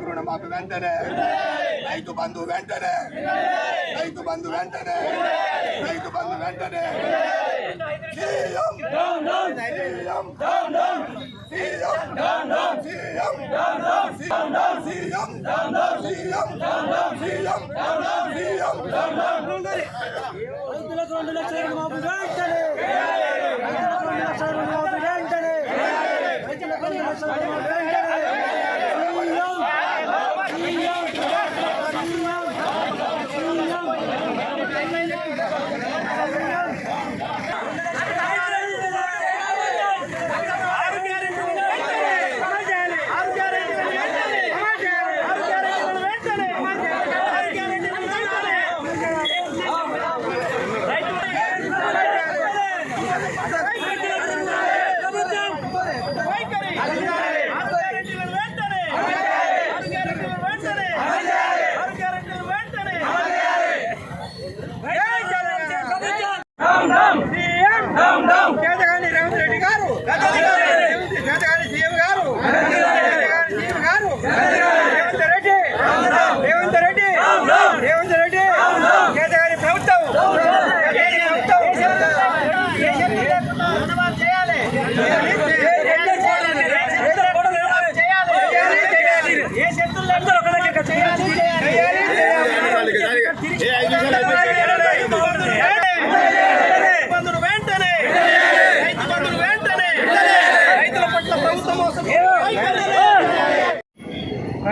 ಋಣ ಮಾಫಿ ವೆಂಟನೆ రైతు బంధు వెంటనే రైతు బంధు వెంటనే రైతు బంధు వెంటనే సీఎం సీఎం రైతులకు రెండు లక్షల మాపు వెంటనే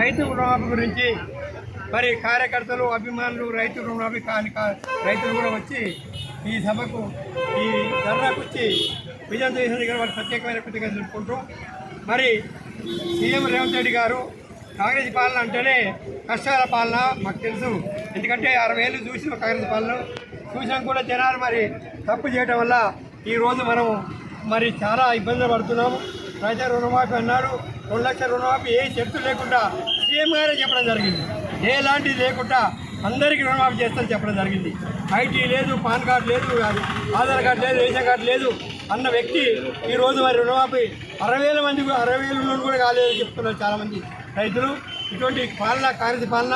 రైతు రుణమాఫీ గురించి మరి కార్యకర్తలు అభిమానులు రైతు రుణమాఫీ కాని రైతులు కూడా వచ్చి ఈ సభకు ఈ ధర్నాకు వచ్చి విజయం చేసిన దగ్గర వారి ప్రత్యేకమైన కృతజ్ఞత తెలుపుకుంటూ మరి సీఎం రేవంత్ రెడ్డి గారు కాంగ్రెస్ పాలన అంటేనే కష్టాల పాలన మాకు తెలుసు. ఎందుకంటే అరవై ఏళ్ళు చూసిన కాంగ్రెస్ పాలన చూసాం కూడా జనాలు మరి తప్పు చేయడం వల్ల ఈరోజు మనం మరి చాలా ఇబ్బందులు పడుతున్నాము. ప్రజా రుణమాఫీ అన్నారు. రెండు లక్షల రుణమాఫీ ఏ షరతు లేకుండా సీఎం గారే చెప్పడం జరిగింది. ఎలాంటిది లేకుండా అందరికీ రుణమాఫీ చేస్తారని చెప్పడం జరిగింది. ఐటీ లేదు పాన్ కార్డు లేదు ఆధార్ కార్డు లేదు రేషన్ కార్డు లేదు అన్న వ్యక్తి ఈరోజు మరి రుణమాఫీ అరవై వేల మంది అరవై వేల కూడా కాలేదు చెప్తున్నారు చాలామంది రైతులు. ఇటువంటి పాలన కాంగ్రెస్ పాలన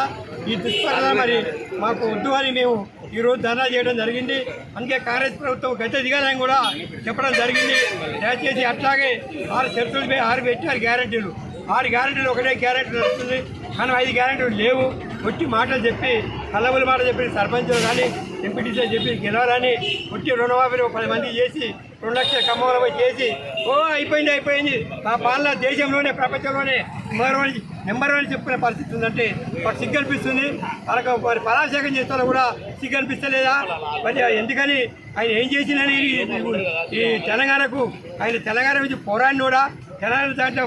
ఈ దుష్పరణ మరి మాకు వద్దు అని మేము ఈరోజు ధర్నా చేయడం జరిగింది. అందుకే కాంగ్రెస్ ప్రభుత్వం గత దిగాలని కూడా చెప్పడం జరిగింది. దయచేసి అట్లాగే ఆరు షరతులు ఆరు పెట్టారు గ్యారంటీలు. గ్యారెంటీలు ఆరు గ్యారెంటీలు ఒకటే గ్యారెంటీ నడుస్తుంది. కానీ ఐదు గ్యారెంటీలు లేవు. వచ్చి మాటలు చెప్పి కలబుల మాట చెప్పి సర్పంచులు కానీ ఎంపీటీసీ చెప్పి గెలవాలని వచ్చి రుణమాఫీలు పది మంది చేసి రెండు లక్షల కమ్మలపై చేసి ఓ అయిపోయింది అయిపోయింది. మా పాలన దేశంలోనే ప్రపంచంలోనే నెంబర్ వన్ నెంబర్ వన్ చెప్పుకునే పరిస్థితి ఉందంటే ఒక సిగ్గు అనిపిస్తుంది. వాళ్ళకి మరి పరాశేఖం చేస్తారో కూడా సిగ్గు అనిపిస్తలేదా? మరి ఎందుకని? ఆయన ఏం చేసిందని ఈ- ఈ తెలంగాణకు ఆయన తెలంగాణ నుంచి పోరాడినోడా? తెలంగాణ దాంట్లో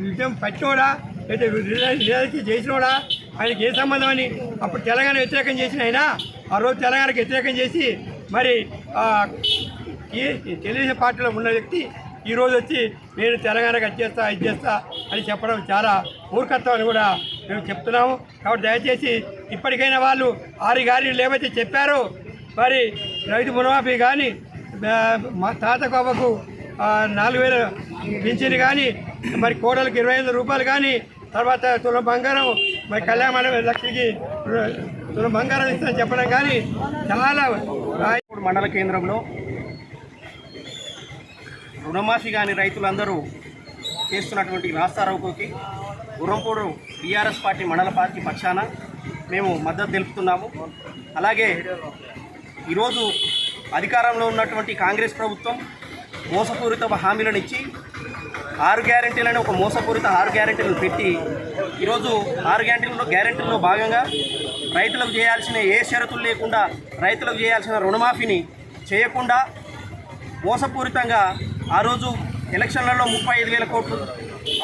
విజయం పట్టినోడా? లేదా చేసినోడా? ఆయనకి ఏ సంబంధం అని? అప్పుడు తెలంగాణ వ్యతిరేకం చేసిన ఆయన? ఆ రోజు తెలంగాణకు వ్యతిరేకం చేసి మరి ఈ తెలుగుదేశం పార్టీలో ఉన్న వ్యక్తి ఈరోజు వచ్చి నేను తెలంగాణకు అది చేస్తా ఇది చేస్తా అని చెప్పడం చాలా మూర్ఖత్వం అని కూడా మేము చెప్తున్నాము. కాబట్టి దయచేసి ఇప్పటికైనా వాళ్ళు ఆరి గారి లేవైతే చెప్పారో మరి రైతు రుణమాఫీ కానీ మా తాత కోపకు నాలుగు వేల పింఛన్ కానీ మరి కోడలకు ఇరవై ఐదు రూపాయలు కానీ తర్వాత తులం బంగారం మరి కళ్యాణ లక్ష్మికి తులం బంగారం ఇస్తామని చెప్పడం కానీ చాలా మండల కేంద్రంలో రుణమాఫీ కాని రైతులందరూ చేస్తున్నటువంటి రాస్తారోకోకి గురంపూడు టీఆర్ఎస్ పార్టీ మండల పార్టీ పక్షాన మేము మద్దతు తెలుపుతున్నాము. అలాగే ఈరోజు అధికారంలో ఉన్నటువంటి కాంగ్రెస్ ప్రభుత్వం మోసపూరిత హామీలను ఇచ్చి ఆరు గ్యారెంటీలని ఒక మోసపూరిత ఆరు గ్యారెంటీలను పెట్టి ఈరోజు ఆరు గ్యారెంటీలలో గ్యారెంటీలో భాగంగా రైతులకు చేయాల్సిన ఏ షరతులు లేకుండా రైతులకు చేయాల్సిన రుణమాఫీని చేయకుండా మోసపూరితంగా ఆ రోజు ఎలక్షన్లలో ముప్పై ఐదు వేల కోట్లు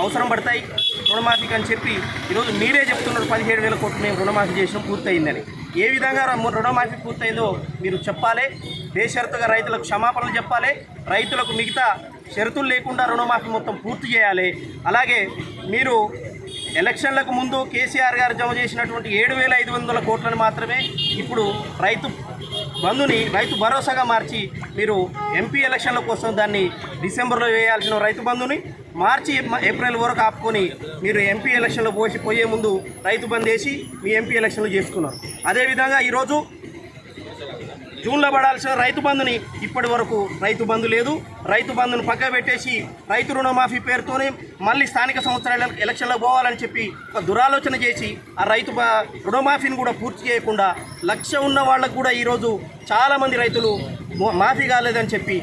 అవసరం పడతాయి రుణమాఫీకి అని చెప్పి ఈరోజు మీరే చెప్తున్నారు పదిహేడు వేల కోట్లు మేము రుణమాఫీ చేసినాం పూర్తయిందని. ఏ విధంగా రుణమాఫీ పూర్తయిందో మీరు చెప్పాలి బేషరతుగా రైతులకు క్షమాపణలు చెప్పాలి రైతులకు మిగతా షరతులు లేకుండా రుణమాఫీ మొత్తం పూర్తి చేయాలి. అలాగే మీరు ఎలక్షన్లకు ముందు కేసీఆర్ గారు జమ చేసినటువంటి ఏడు వేల ఐదు వందల కోట్లను మాత్రమే ఇప్పుడు రైతు బంధుని రైతు భరోసాగా మార్చి మీరు ఎంపీ ఎలక్షన్ల కోసం దాన్ని డిసెంబర్లో వేయాల్సిన రైతు బంధుని మార్చి ఏప్రిల్ వరకు ఆపుకొని మీరు ఎంపీ ఎలక్షన్లో పోసి పోయే ముందు రైతు బంద్ వేసి మీ ఎంపీ ఎలక్షన్లు చేసుకున్నారు. అదేవిధంగా ఈరోజు జూన్లో పడాల్సిన రైతు బంధుని ఇప్పటి వరకు రైతు బంధు లేదు. రైతు బంధును పక్క పెట్టేసి రైతు రుణమాఫీ పేరుతోనే మళ్ళీ స్థానిక సంవత్సరాల ఎలక్షన్లో పోవాలని చెప్పి ఒక దురాలోచన చేసి ఆ రైతు రుణమాఫీని కూడా పూర్తి చేయకుండా లక్ష ఉన్న వాళ్ళకు కూడా ఈరోజు చాలామంది రైతులు మాఫీ కాలేదని చెప్పి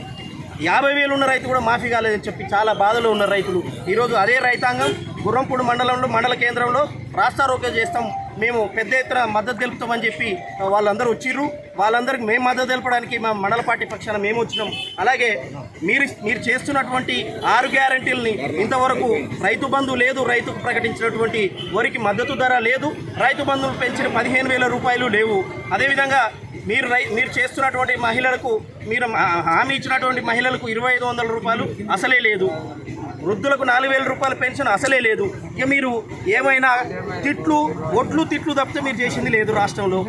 యాభై వేలు ఉన్న రైతు కూడా మాఫీ కాలేదని చెప్పి చాలా బాధలో ఉన్న రైతులు. ఈరోజు అదే రైతాంగం గుర్రంపూడి మండలంలో మండల కేంద్రంలో రాస్తారోకే చేస్తాం. మేము పెద్ద ఎత్తున మద్దతు తెలుపుతామని చెప్పి వాళ్ళందరూ వచ్చిర్రు. వాళ్ళందరికీ మేము మద్దతు తెలపడానికి మా మండల పార్టీ పక్షాన మేము వచ్చినాం. అలాగే మీరు మీరు చేస్తున్నటువంటి ఆరు గ్యారంటీలని ఇంతవరకు రైతు బంధు లేదు. రైతుకు ప్రకటించినటువంటి వరికి మద్దతు ధర లేదు. రైతు బంధువులు పెంచిన పదిహేను వేల రూపాయలు లేవు. అదేవిధంగా మీరు రై మీరు చేస్తున్నటువంటి మహిళలకు మీరు హామీ ఇచ్చినటువంటి మహిళలకు ఇరవై ఐదు వందల రూపాయలు అసలే లేదు. వృద్ధులకు నాలుగు వేల రూపాయల పెన్షన్ అసలే లేదు. ఇక మీరు ఏమైనా తిట్లు ఒట్లు తిట్లు తప్పితే మీరు చేసింది లేదు రాష్ట్రంలో.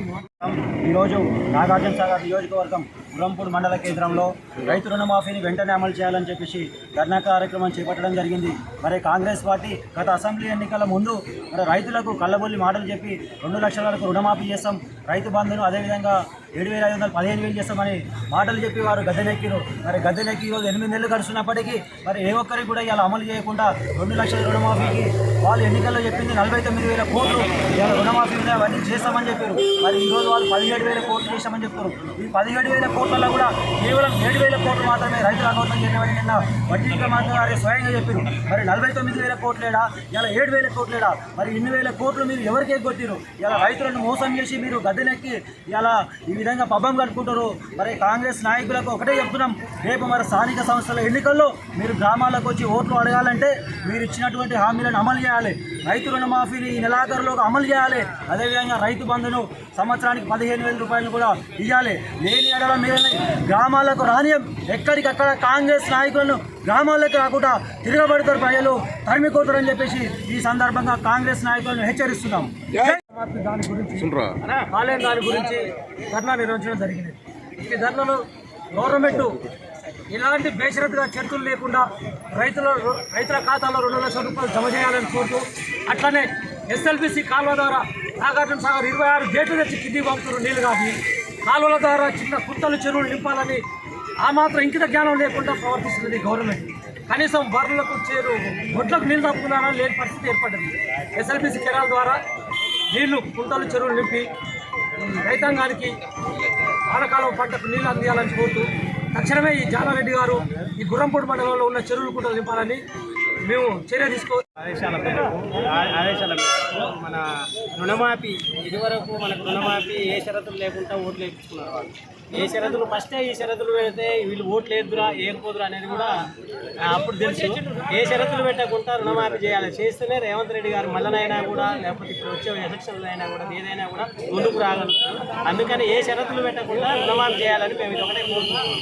ఈరోజు నాగార్జున సాగర్ నియోజకవర్గం గురంపూర్ మండల కేంద్రంలో రైతు రుణమాఫీని వెంటనే అమలు చేయాలని చెప్పేసి ధర్నా కార్యక్రమం చేపట్టడం జరిగింది. మరి కాంగ్రెస్ పార్టీ గత అసెంబ్లీ ఎన్నికల ముందు మరి రైతులకు కళ్ళబొల్లి మాటలు చెప్పి రెండు లక్షల వరకు రుణమాఫీ చేస్తాం రైతు బంధును అదేవిధంగా ఏడు వేల ఐదు వందలు పదిహేను వేలు చేస్తామని మాటలు చెప్పి వారు గద్దెనెక్కిరు. మరి గద్దెనెక్కి ఈరోజు ఎనిమిది నెలలు గడుస్తున్నప్పటికీ మరి ఏ ఒక్కరికి కూడా ఇలా అమలు చేయకుండా రెండు లక్షల రుణమాఫీకి వాళ్ళు ఎన్నికల్లో చెప్పింది నలభై తొమ్మిది వేల కోట్లు ఇలా రుణమాఫీ మీద అవన్నీ చేస్తామని చెప్పారు. మరి ఈరోజు వాళ్ళు పదిహేడు వేల కోట్లు చేస్తామని చెప్తారు. ఈ పదిహేడు వేల కోట్లలో కూడా కేవలం ఏడు వేల కోట్లు మాత్రమే రైతుల అకౌంట్లో చేసామని నిన్న వడ్డీ క్రమాంక గారు స్వయంగా చెప్పారు. మరి నలభై తొమ్మిది వేల కోట్లేడా? ఇలా ఏడు వేల కోట్లేడా? మరి ఇన్ని వేల కోట్లు మీరు ఎవరికి కొట్టిరు ఇలా రైతులను మోసం చేసి మీరు గద్దెనెక్కి ఇలా ఈ విధంగా పబ్బం కట్టుకుంటారు. మరి కాంగ్రెస్ నాయకులకు ఒకటే చెప్తున్నాం. రేపు మరి స్థానిక సంస్థల ఎన్నికల్లో మీరు గ్రామాలకు వచ్చి ఓట్లు అడగాలంటే మీరు ఇచ్చినటువంటి హామీలను అమలు చేయాలి. రైతు రుణమాఫీని ఈ నెలాఖరులోకి అమలు చేయాలి. అదేవిధంగా రైతు బంధును సంవత్సరానికి పదిహేను వేల రూపాయలు కూడా ఇవ్వాలి. లేని ఎడల మీరు గ్రామాలకు రానియం. ఎక్కడికక్కడ కాంగ్రెస్ నాయకులను గ్రామాల్లోకి రాకుండా తిరగబడతారు ప్రజలు. తరిమి కొడతారని చెప్పేసి ఈ సందర్భంగా కాంగ్రెస్ నాయకులను హెచ్చరిస్తున్నాం. దాని గురించి ఆలయం దాని గురించి ధర్నా నిర్వహించడం జరిగింది. ఈ ధర్నాలో గవర్నమెంట్ ఇలాంటి బేషరతుగా చర్చలు లేకుండా రైతుల రైతుల ఖాతాలో రెండు లక్షల రూపాయలు జమ చేయాలని కోరుతూ అట్లనే ఎస్ఎల్బిసి కాలువ ద్వారా నాగార్జున సాగర్ ఇరవై ఆరు గేట్లు తెచ్చి కిందికి పంపుతున్నారు నీళ్ళు కాదు. కాలువల ద్వారా చిన్న కుత్తలు చెరువులు నింపాలని ఆ మాత్రం ఇంకిత జ్ఞానం లేకుండా ప్రవర్తిస్తున్నది గవర్నమెంట్. కనీసం బర్రెలకు చేరు ఒడ్లకు నీళ్ళు తప్పుకున్నారని లేని పరిస్థితి ఏర్పడింది. ఎస్ఎల్బిసి కెనాల ద్వారా నీళ్ళు కుంటలు చెరువులు నింపి రైతాంగానికి వానకాలం పంటకు నీళ్ళు అందియాలని కోరుతూ తక్షణమే ఈ జానారెడ్డి గారు ఈ గుర్రంపూడి మండలంలో ఉన్న చెరువులు కుంటలు నింపాలని మేము చర్య తీసుకో ఆదేశాల మేరకు ఆదేశాల మేరకు మన రుణమాఫీ ఇదివరకు మనకు రుణమాఫీ ఏ షరతులు లేకుండా ఓట్లు వేయించుకున్నారు వాళ్ళు. ఏ షరతులు ఫస్టే ఈ షరతులు పెడితే వీళ్ళు ఓట్లు వేద్దురా ఏకపోదురా అనేది కూడా అప్పుడు తెలుసు. ఏ షరతులు పెట్టకుండా రుణమాఫీ చేయాలి. చేస్తేనే రేవంత్ రెడ్డి గారు మళ్ళనైనా కూడా లేకపోతే ఇప్పుడు వచ్చే ఎలక్షన్లు అయినా కూడా ఏదైనా కూడా ముందుకు రాగలుగుతారు. అందుకని ఏ షరతులు పెట్టకుండా రుణమాఫీ చేయాలని మేము ఇది ఒకటే కోరుతున్నాము